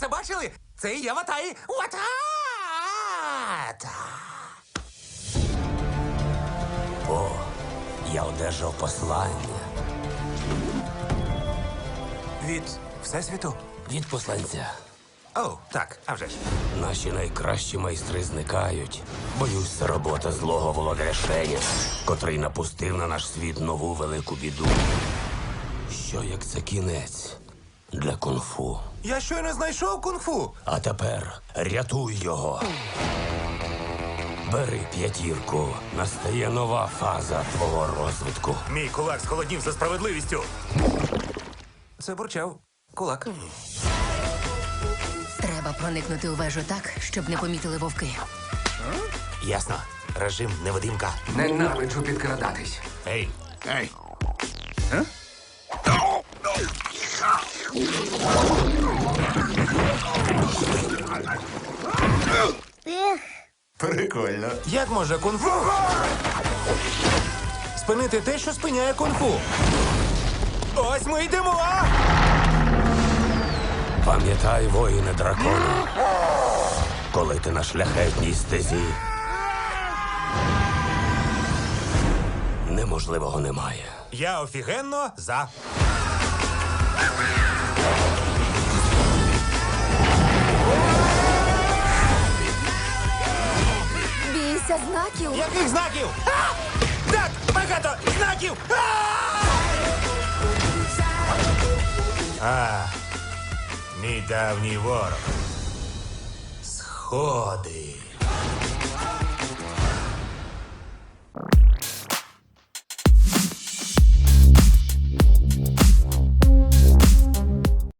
Це бачили? і є ватай! Вата! О, я одержав послання Від Всесвіту? від посланця. О, так, а вже ж. Наші найкращі майстри зникають. Боюсь, це робота злого володаря Шеня, котрий напустив на наш світ нову велику біду. Що як це кінець для кунг-фу? Я щойно знайшов кунг-фу. А тепер рятуй його. Бери п'ятірку. Настає нова фаза твого розвитку. Мій кулак схолоднів за справедливістю. Це бурчав кулак. Треба проникнути у вежу так, щоб не помітили вовки. Ясно. Режим невидимка. Ненавиджу підкрадатись. Ей, Ей, прикольно. Як може кунг-фу? Спинити те, що спиняє кунг-фу. Ось ми йдемо. Пам'ятай, воїне дракона, коли ти на шляхетній стезі. Неможливого немає. Я офігенно за. Бійся знаків! Яких знаків? А! Так, багато знаків! А! а, мій давній ворог. Сходи.